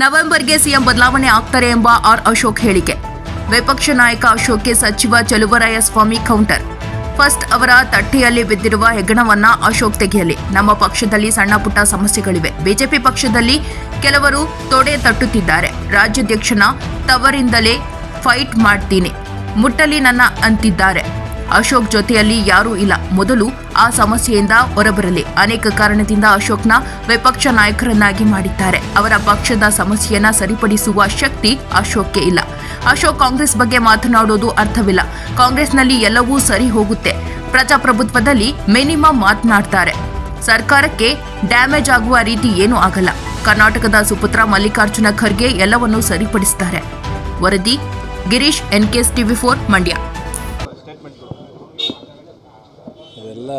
ನವೆಂಬರ್ಗೆ CM ಬದಲಾವಣೆ ಆಗ್ತಾರೆ ಎಂಬ ಆರ್ ಅಶೋಕ್ ಹೇಳಿಕೆ. ವಿಪಕ್ಷ ನಾಯಕ ಅಶೋಕ್ಗೆ ಸಚಿವ ಚಲುವರಾಯಸ್ವಾಮಿ ಕೌಂಟರ್. ಫಸ್ಟ್ ಅವರ ತಟ್ಟೆಯಲ್ಲಿ ಬಿದ್ದಿರುವ ಹೆಗ್ಗಣವನ್ನ ಅಶೋಕ್ ತೆಗೆಯಲಿ. ನಮ್ಮ ಪಕ್ಷದಲ್ಲಿ ಸಣ್ಣ ಪುಟ್ಟ ಸಮಸ್ಯೆಗಳಿವೆ. ಬಿಜೆಪಿ ಪಕ್ಷದಲ್ಲಿ ಕೆಲವರು ತೊಡೆ ತಟ್ಟುತ್ತಿದ್ದಾರೆ. ರಾಜ್ಯಾಧ್ಯಕ್ಷನ ತವರಿಂದಲೇ ಫೈಟ್ ಮಾಡ್ತೀನಿ. ಮುಟ್ಟಲಿ ನನ್ನ ಅಂತಿದ್ದಾರೆ. ಅಶೋಕ್ ಜೊತೆಯಲ್ಲಿ ಯಾರೂ ಇಲ್ಲ. ಮೊದಲು ಆ ಸಮಸ್ಯೆಯಿಂದ ಹೊರಬರಲಿ. ಅನೇಕ ಕಾರಣದಿಂದ ಅಶೋಕ್ನ ವಿಪಕ್ಷ ನಾಯಕರನ್ನಾಗಿ ಮಾಡಿದ್ದಾರೆ. ಅವರ ಪಕ್ಷದ ಸಮಸ್ಯೆಯನ್ನ ಸರಿಪಡಿಸುವ ಶಕ್ತಿ ಅಶೋಕ್ಗೆ ಇಲ್ಲ. ಅಶೋಕ್ ಕಾಂಗ್ರೆಸ್ ಬಗ್ಗೆ ಮಾತನಾಡೋದು ಅರ್ಥವಿಲ್ಲ. ಕಾಂಗ್ರೆಸ್ನಲ್ಲಿ ಎಲ್ಲವೂ ಸರಿ ಹೋಗುತ್ತೆ. ಪ್ರಜಾಪ್ರಭುತ್ವದಲ್ಲಿ ಮಿನಿಮಮ್ ಮಾತನಾಡ್ತಾರೆ. ಸರ್ಕಾರಕ್ಕೆ ಡ್ಯಾಮೇಜ್ ಆಗುವ ರೀತಿ ಏನೂ ಆಗಲ್ಲ. ಕರ್ನಾಟಕದ ಸುಪುತ್ರ ಮಲ್ಲಿಕಾರ್ಜುನ ಖರ್ಗೆ ಎಲ್ಲವನ್ನೂ ಸರಿಪಡಿಸುತ್ತಾರೆ ವರದಿ, Girish, NKS TV four, Mandya. ಅದೆಲ್ಲ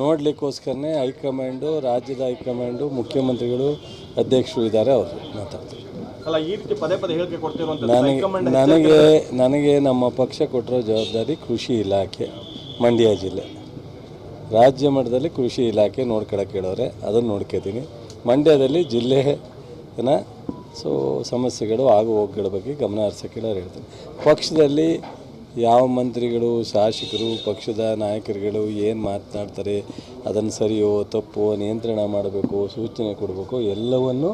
ನೋಡಲಿಕ್ಕೋಸ್ಕರನೇ ಹೈಕಮಾಂಡು ರಾಜ್ಯದ ಹೈಕಮಾಂಡು ಮುಖ್ಯಮಂತ್ರಿಗಳು ಅಧ್ಯಕ್ಷರು ಇದ್ದಾರೆ ಅವರು ಮಾತಾಡ್ತಾರೆ. ನನಗೆ ನನಗೆ ನನಗೆ ನಮ್ಮ ಪಕ್ಷ ಕೊಟ್ಟಿರೋ ಜವಾಬ್ದಾರಿ ಕೃಷಿ ಇಲಾಖೆ ಮಂಡ್ಯ ಜಿಲ್ಲೆ. ರಾಜ್ಯ ಮಟ್ಟದಲ್ಲಿ ಕೃಷಿ ಇಲಾಖೆ ನೋಡ್ಕೊಳಕ್ಕೆ ಹೇಳೋರೆ ಅದನ್ನು ನೋಡ್ಕೋತೀನಿ. ಮಂಡ್ಯದಲ್ಲಿ ಜಿಲ್ಲೆನ ಸೊ ಸಮಸ್ಯೆಗಳು ಆಗು ಹೋಗುಗಳ ಬಗ್ಗೆ ಗಮನ ಹರಿಸೋಕೆ ಹೇಳೋರು ಹೇಳ್ತೀನಿ. ಪಕ್ಷದಲ್ಲಿ ಯಾವ ಮಂತ್ರಿಗಳು, ಶಾಸಕರು, ಪಕ್ಷದ ನಾಯಕರುಗಳು ಏನು ಮಾತನಾಡ್ತಾರೆ, ಅದನ್ನು ಸರಿಯೋ, ತಪ್ಪೋ, ನಿಯಂತ್ರಣ ಮಾಡಬೇಕು, ಸೂಚನೆ ಕೊಡಬೇಕು, ಎಲ್ಲವನ್ನು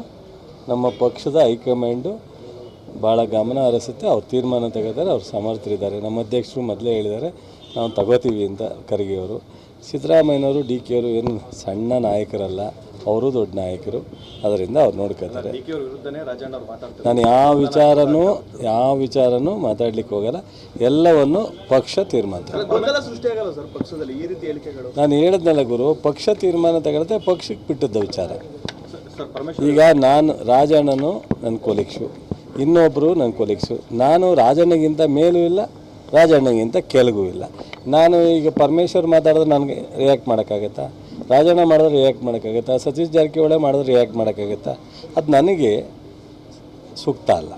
ನಮ್ಮ ಪಕ್ಷದ ಹೈಕಮಾಂಡು ಭಾಳ ಗಮನ ಹರಿಸುತ್ತೆ. ಅವ್ರು ತೀರ್ಮಾನ ತಗೋತಾರೆ ಅವ್ರು ಸಮರ್ಥರಿದ್ದಾರೆ. ನಮ್ಮ ಅಧ್ಯಕ್ಷರು ಮೊದಲೇ ಹೇಳಿದ್ದಾರೆ, ನಾವು ತಗೋತೀವಿ ಅಂತ ಖರ್ಗೆಯವರು ಸಿದ್ದರಾಮಯ್ಯನವರು, ಡಿ ಕೆ ಅವರು ಏನು ಸಣ್ಣ ನಾಯಕರಲ್ಲ. ಅವರು ದೊಡ್ಡ ನಾಯಕರು. ಅದರಿಂದ ಅವ್ರು ನೋಡ್ಕೋತಾರೆ. ನಾನು ಯಾವ ವಿಚಾರನೂ ಯಾವ ವಿಚಾರನೂ ಮಾತಾಡ್ಲಿಕ್ಕೆ ಹೋಗಲ್ಲ. ಎಲ್ಲವನ್ನು ಪಕ್ಷ ತೀರ್ಮಾನ ನಾನು ಹೇಳಿದ್ನಲ್ಲ ಗುರು ಪಕ್ಷ ತೀರ್ಮಾನ ತಗೊಳುತ್ತೆ ಪಕ್ಷಕ್ಕೆ ಬಿಟ್ಟದ್ದು ವಿಚಾರ. ಈಗ ನಾನು ರಾಜಣ್ಣನು ನನ್ನ ಕೊಲೀಗ್ಸು ಇನ್ನೊಬ್ಬರು ನನ್ನ ಕೊಲೀಗ್ಸು ನಾನು ರಾಜಣ್ಣಗಿಂತ ಮೇಲೂ ಇಲ್ಲ ರಾಜಣ್ಣಗಿಂತ ಕೆಳಗೂ ಇಲ್ಲ. ನಾನು ಈಗ ಪರಮೇಶ್ವರ್ ಮಾತಾಡಿದ್ರೆ ನನಗೆ ರಿಯಾಕ್ಟ್ ಮಾಡೋಕ್ಕಾಗತ್ತಾ? ರಾಜಣ್ಣ ಮಾಡಿದ್ರೆ ರಿಯಾಕ್ಟ್ ಮಾಡೋಕ್ಕಾಗತ್ತಾ? ಸತೀಶ್ ಜಾರಕಿಹೊಳಿ ಮಾಡಿದ್ರೆ ರಿಯಾಕ್ಟ್ ಮಾಡೋಕ್ಕಾಗತ್ತಾ? ಅದು ನನಗೆ ಸೂಕ್ತ ಅಲ್ಲ.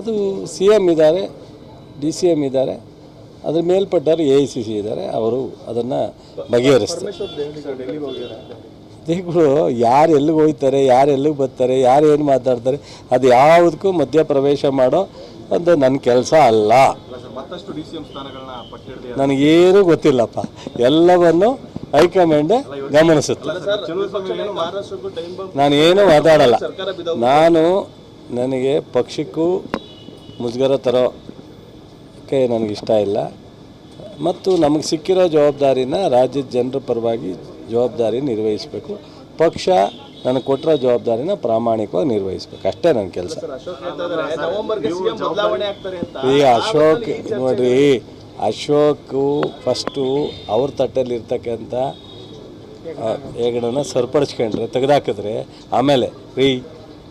ಅದು ಸಿ ಎಂ ಇದ್ದಾರೆ ಡಿ ಸಿ ಎಂ ಇದ್ದಾರೆ ಅದ್ರ ಮೇಲ್ಪಟ್ಟವರು ಎ ಐ ಸಿ ಸಿ ಇದ್ದಾರೆ ಅವರು ಅದನ್ನು ಬಗೆಹರಿಸ್ತಾರೆ. ಯಾರು ಎಲ್ಲಿಗೆ ಹೋಗ್ತಾರೆ ಯಾರು ಎಲ್ಲಿಗೆ ಬರ್ತಾರೆ ಯಾರು ಏನು ಮಾತಾಡ್ತಾರೆ ಅದು ಯಾವುದಕ್ಕೂ ಮಧ್ಯ ಪ್ರವೇಶ ಮಾಡೋ ಒಂದು ನನ್ನ ಕೆಲಸ ಅಲ್ಲ. ನನಗೇನು ಗೊತ್ತಿಲ್ಲಪ್ಪ. ಎಲ್ಲವನ್ನು ಹೈಕಮಾಂಡ್ ಗಮನಿಸುತ್ತೆ. ನಾನು ಏನು ಮಾತಾಡಲ್ಲ. ನಾನು ನನಗೆ ಪಕ್ಷಕ್ಕೂ ಮುಜುಗರ ತರೋಕ್ಕೆ ನನಗಿಷ್ಟ ಇಲ್ಲ. ಮತ್ತು ನಮಗೆ ಸಿಕ್ಕಿರೋ ಜವಾಬ್ದಾರಿನ ರಾಜ್ಯದ ಜನರ ಪರವಾಗಿ ಜವಾಬ್ದಾರಿ ನಿರ್ವಹಿಸಬೇಕು. ಪಕ್ಷ ನನಗೆ ಕೊಟ್ಟಿರೋ ಜವಾಬ್ದಾರಿನ ಪ್ರಾಮಾಣಿಕವಾಗಿ ನಿರ್ವಹಿಸ್ಬೇಕು. ಅಷ್ಟೇ ನನ್ನ ಕೆಲಸ. ಈಗ ಅಶೋಕ್ ಹೇಳ್ತಾ ಇದ್ದಾರೆ ನವೆಂಬರ್ಗೆ ಸಿಎಂ ಬದಲಾವಣೆ ಆಗ್ತಾರೆ ಅಂತ. ಈ ಅಶೋಕ್ ನೋಡ್ರಿ ಅಶೋಕು ಫಸ್ಟು ಅವ್ರ ತಟ್ಟಲ್ಲಿ ಇರ್ತಕ್ಕಂಥ ಹೆಗಡನ್ನ ಸರಿಪಡಿಸ್ಕೊಂಡ್ರೆ, ತೆಗೆದಾಕಿದ್ರೆ, ಆಮೇಲೆ, ರೀ,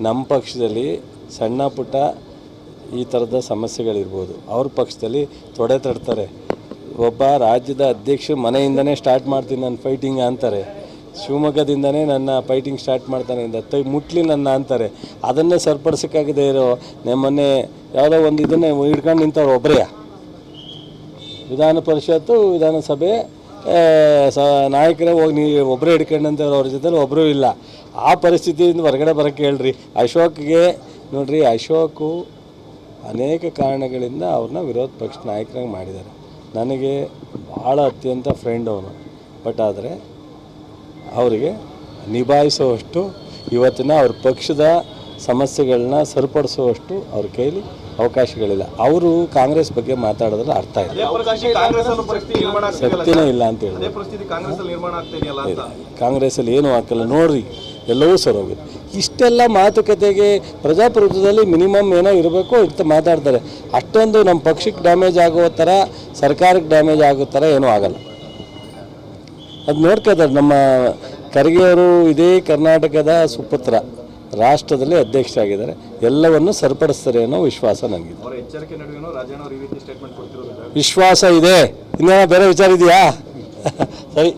ನಮ್ಮ ಪಕ್ಷದಲ್ಲಿ ಸಣ್ಣ ಪುಟ್ಟ ಈ ಥರದ ಸಮಸ್ಯೆಗಳಿರ್ಬೋದು. ಅವ್ರ ಪಕ್ಷದಲ್ಲಿ ತೊಡೆ ತಡ್ತಾರೆ. ಒಬ್ಬ ರಾಜ್ಯದ ಅಧ್ಯಕ್ಷರು ಮನೆಯಿಂದನೇ ಸ್ಟಾರ್ಟ್ ಮಾಡ್ತೀನಿ ನನ್ನ ಫೈಟಿಂಗ್ ಅಂತಾರೆ. ಶಿವಮೊಗ್ಗದಿಂದನೇ ನನ್ನ ಫೈಟಿಂಗ್ ಸ್ಟಾರ್ಟ್ ಮಾಡ್ತಾನೆ ಅಂತ ತೈ ಮುಟ್ಲಿ ನನ್ನ ಅಂತಾರೆ. ಅದನ್ನೇ ಸರಿಪಡಿಸೋಕ್ಕಾಗದೇ ಇರೋ ನಮ್ಮನ್ನೇ ಯಾವುದೋ ಒಂದು ಇದನ್ನೇ ಹಿಡ್ಕೊಂಡು ನಿಂತವ್ರು ಒಬ್ಬರೇ ವಿಧಾನ ಪರಿಷತ್ತು, ವಿಧಾನಸಭೆ ಸ, ನಾಯಕರೇ ಹೋಗಿ ನೀ ಒಬ್ಬರೇ ಹಿಡ್ಕೊಂಡಂತವ್ರು ಅವ್ರ ಜೊತೆಲಿ ಒಬ್ಬರೂ ಇಲ್ಲ. ಆ ಪರಿಸ್ಥಿತಿಯಿಂದ ಹೊರಗಡೆ ಬರೋಕ್ಕೆ ಹೇಳ್ರಿ. ಅಶೋಕ್ಗೆ ನೋಡ್ರಿ, ಅಶೋಕು ಅನೇಕ ಕಾರಣಗಳಿಂದ ಅವ್ರನ್ನ ವಿರೋಧ ಪಕ್ಷ ನಾಯಕರಾಗಿ ಮಾಡಿದ್ದಾರೆ. ನನಗೆ ಭಾಳ ಅತ್ಯಂತ ಫ್ರೆಂಡ್ ಅವನು. ಬಟ್ ಆದರೆ, ಅವರಿಗೆ ನಿಭಾಯಿಸುವಷ್ಟು ಇವತ್ತಿನ ಅವ್ರ ಪಕ್ಷದ ಸಮಸ್ಯೆಗಳನ್ನ ಸರಿಪಡಿಸುವಷ್ಟು ಅವ್ರ ಕೈಲಿ ಅವಕಾಶಗಳಿಲ್ಲ. ಅವರು ಕಾಂಗ್ರೆಸ್ ಬಗ್ಗೆ ಮಾತಾಡಿದ್ರೆ ಅರ್ಥ ಇಲ್ಲ. ಶಕ್ತಿನೇ ಇಲ್ಲ ಅಂತ ಹೇಳಿ ಕಾಂಗ್ರೆಸ್ಸಲ್ಲಿ ಏನೂ ಹಾಕಲ್ಲ. ನೋಡ್ರಿ ಎಲ್ಲವೂ ಸರೋಗಿದೆ ಇಷ್ಟೆಲ್ಲ ಮಾತುಕತೆಗೆ ಪ್ರಜಾಪ್ರಭುತ್ವದಲ್ಲಿ ಮಿನಿಮಮ್ ಏನೋ ಇರಬೇಕು ಅಂತ ಮಾತಾಡ್ತಾರೆ. ಅಷ್ಟೊಂದು ನಮ್ಮ ಪಕ್ಷಕ್ಕೆ ಡ್ಯಾಮೇಜ್ ಆಗೋ ಥರ ಸರ್ಕಾರಕ್ಕೆ ಡ್ಯಾಮೇಜ್ ಆಗೋ ಥರ ಏನೂ ಆಗಲ್ಲ. ಅದು ನೋಡ್ಕೋತಾರೆ ನಮ್ಮ ಖರ್ಗೆಯವರು ಇದೇ ಕರ್ನಾಟಕದ ಸುಪುತ್ರ. ರಾಷ್ಟ್ರದಲ್ಲಿ ಅಧ್ಯಕ್ಷರಾಗಿದ್ದಾರೆ. ಎಲ್ಲವನ್ನು ಸರಿಪಡಿಸ್ತಾರೆ ಅನ್ನೋ ವಿಶ್ವಾಸ ನನಗಿದೆ ವಿಶ್ವಾಸ ಇದೆ. ಇನ್ನೇನೋ ಬೇರೆ ವಿಚಾರ ಇದೆಯಾ? ಸರಿ.